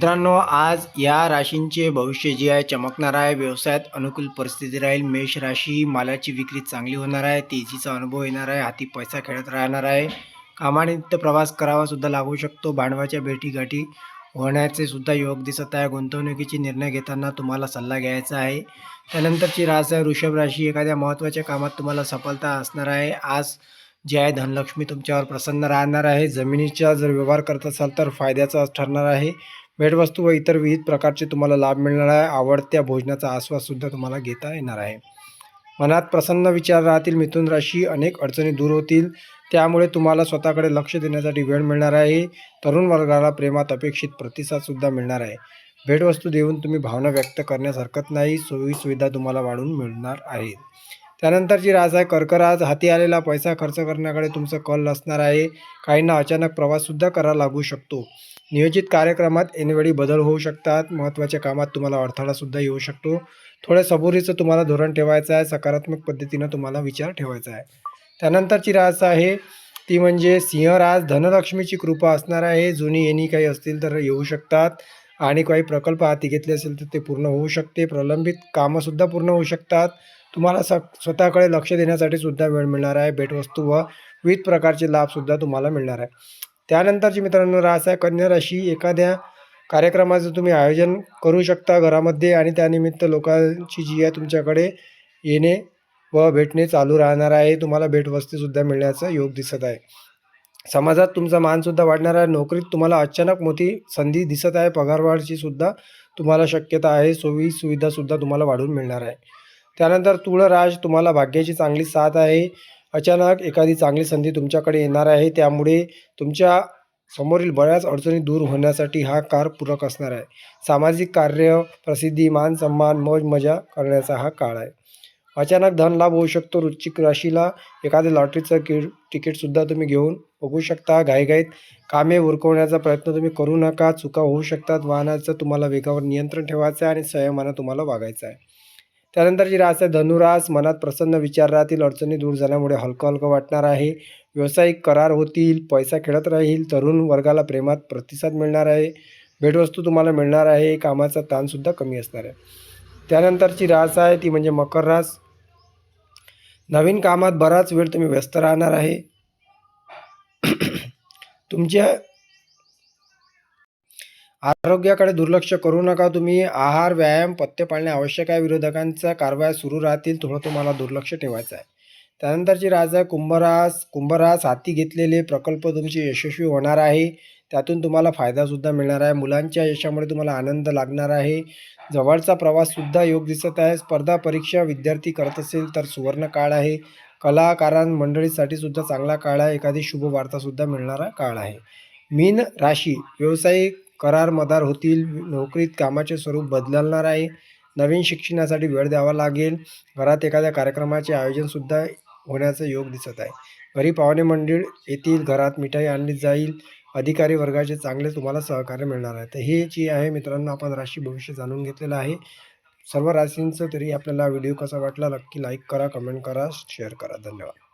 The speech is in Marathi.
मित्रांनो आज या राशींचे भविष्य जे आहे चमकणार आहे. व्यवसायात अनुकूल परिस्थिती राहील. मेष राशी मालाची विक्री चांगली होणार आहे. तेजीचा अनुभव येणार आहे. हाती पैसा खेळत राहणार आहे. कामानिमित्त प्रवास करावा सुद्धा लागू शकतो. भांडवाच्या भेटीगाठी होण्याचे सुद्धा योग दिसत आहे. गुंतवणुकीचे निर्णय घेताना तुम्हाला सल्ला घ्यायचा आहे. त्यानंतरची रास आहे. वृषभ राशी एखाद्या महत्त्वाच्या कामात तुम्हाला सफलता असणार आहे. आज जे आहे धनलक्ष्मी तुमच्यावर प्रसन्न राहणार आहे. जमिनीचा जर व्यवहार करत असाल तर फायद्याचा ठरणार आहे. भेटवस्तू व इतर विविध प्रकारचे तुम्हाला लाभ मिळणार आहे. आवडत्या भोजनाचा आस्वादसुद्धा तुम्हाला घेता येणार आहे. मनात प्रसन्न विचार राहतील. मिथुन राशी अनेक अडचणी दूर होतील. त्यामुळे तुम्हाला स्वतःकडे लक्ष देण्यासाठी वेळ मिळणार आहे. तरुण वर्गाला प्रेमात अपेक्षित प्रतिसादसुद्धा मिळणार आहे. भेटवस्तू देऊन तुम्ही भावना व्यक्त करण्यास हरकत नाही. सोयीसुविधा तुम्हाला वाढून मिळणार आहेत त्यानंतरची राज आहे कर्कराज हाती आलेला पैसा खर्च करण्याकडे तुमचं कल असणार आहे. काहींना अचानक प्रवाससुद्धा करावा लागू शकतो. नियोजित कार्यक्रमात ऐनवेळी बदल होऊ शकतात. महत्त्वाच्या कामात तुम्हाला अडथळासुद्धा येऊ शकतो. थोड्या सबुरीचं तुम्हाला धोरण ठेवायचं आहे. सकारात्मक पद्धतीनं तुम्हाला विचार ठेवायचा आहे. त्यानंतरची रास आहे. ती म्हणजे सिंहराज धनलक्ष्मीची कृपा असणार आहे. जुनी येणी काही असतील तर येऊ शकतात. आणि काही प्रकल्प हाती घेतले असेल तर ते पूर्ण होऊ शकते. प्रलंबित कामंसुद्धा पूर्ण होऊ शकतात. तुम्हाला स स्वतःकडे लक्ष देण्यासाठी सुद्धा वेळ मिळणार आहे. भेटवस्तू व विविध प्रकारचे लाभसुद्धा तुम्हाला मिळणार आहे. त्यानंतरची मित्रांनो रास आहे. कन्या राशी एखाद्या कार्यक्रमाचं तुम्ही आयोजन करू शकता घरामध्ये आणि त्यानिमित्त लोकांची जी आहे तुमच्याकडे येणे व भेटणे चालू राहणार आहे. तुम्हाला भेटवस्तूसुद्धा मिळण्याचा योग दिसत आहे. समाजात तुमचा मानसुद्धा वाढणार आहे. नोकरीत तुम्हाला अचानक मोठी संधी दिसत आहे. पगारवाढची सुद्धा तुम्हाला शक्यता आहे. सोयी सुविधासुद्धा तुम्हाला वाढून मिळणार आहे. त्यानंतर तुळराज तुम्हाला भाग्याची चांगली साथ आहे. अचानक एखादी चांगली संधी तुमच्याकडे येणार आहे. त्यामुळे तुमच्या समोरील बऱ्याच अडचणी दूर होण्यासाठी हा कार पूरक असणार आहे. सामाजिक कार्य प्रसिद्धी मान सन्मान मौज मजा करण्याचा हा काळ आहे. अचानक धन लाभ होऊ शकतो. वृश्चिक राशीला एखाद्या लॉटरीचं कि तिकीटसुद्धा तुम्ही घेऊन बघू शकता. घाईघाईत कामे उरकवण्याचा प्रयत्न तुम्ही करू नका. चुका होऊ शकतात. वाहनाचं तुम्हाला वेगावर नियंत्रण ठेवायचं आहे आणि संयमानं तुम्हाला वागायचं आहे. त्यानंतर जी रास आहे धनुरास मनात प्रसन्न विचार राहतील अडचणी दूर झाल्यामुळे हलकं हलकं वाटणार आहे. व्यावसायिक करार होतील पैसा खेळत राहील तरुण वर्गाला प्रेमात प्रतिसाद मिळणार आहे. भेटवस्तू तुम्हाला मिळणार आहे कामाचा ताणसुद्धा कमी असणार आहे. त्यानंतरची रास आहे ती म्हणजे मकर रास नवीन कामात बराच वेळ तुम्ही व्यस्त राहणार आहे. तुमच्या आरोग्याकडे दुर्लक्ष करू नका. तुम्ही आहार व्यायाम पथ्य पाळणे आवश्यक आहे. विरोधकांचा कारवाया सुरू राहतील. थोडं तुम्हाला दुर्लक्ष ठेवायचं आहे. त्यानंतरची राज आहे कुंभरास कुंभरास हाती घेतलेले प्रकल्प तुमचे यशस्वी होणार आहे. त्यातून तुम्हाला फायदासुद्धा मिळणार आहे. मुलांच्या यशामुळे तुम्हाला आनंद लागणार आहे. जवळचा प्रवाससुद्धा योग दिसत आहे. स्पर्धा परीक्षा विद्यार्थी करत असेल तर सुवर्ण काळ आहे. कलाकारां मंडळीसाठी सुद्धा चांगला काळ आहे. एखादी शुभ वार्तासुद्धा मिळणारा काळ आहे. मीन राशी व्यावसायिक करार मदार होतील. नोकरीत कामाचे स्वरूप बदलणार आहे. नवीन शिक्षणासाठी वेळ द्यावा लागेल. घरात एखाद्या कार्यक्रमाचे आयोजनसुद्धा होण्याचा योग दिसत आहे. घरी पाहुणे मंडळ येतील. घरात मिठाई आणली जाईल. अधिकारी वर्गाचे चांगले तुम्हाला सहकार्य मिळणार आहे. तर हे जी आहे मित्रांनो आपण राशी भविष्य जाणून घेतलेलं आहे. सर्व राशींचं तरी आपल्याला व्हिडिओ कसा वाटला नक्की लाईक करा कमेंट करा शेअर करा. धन्यवाद.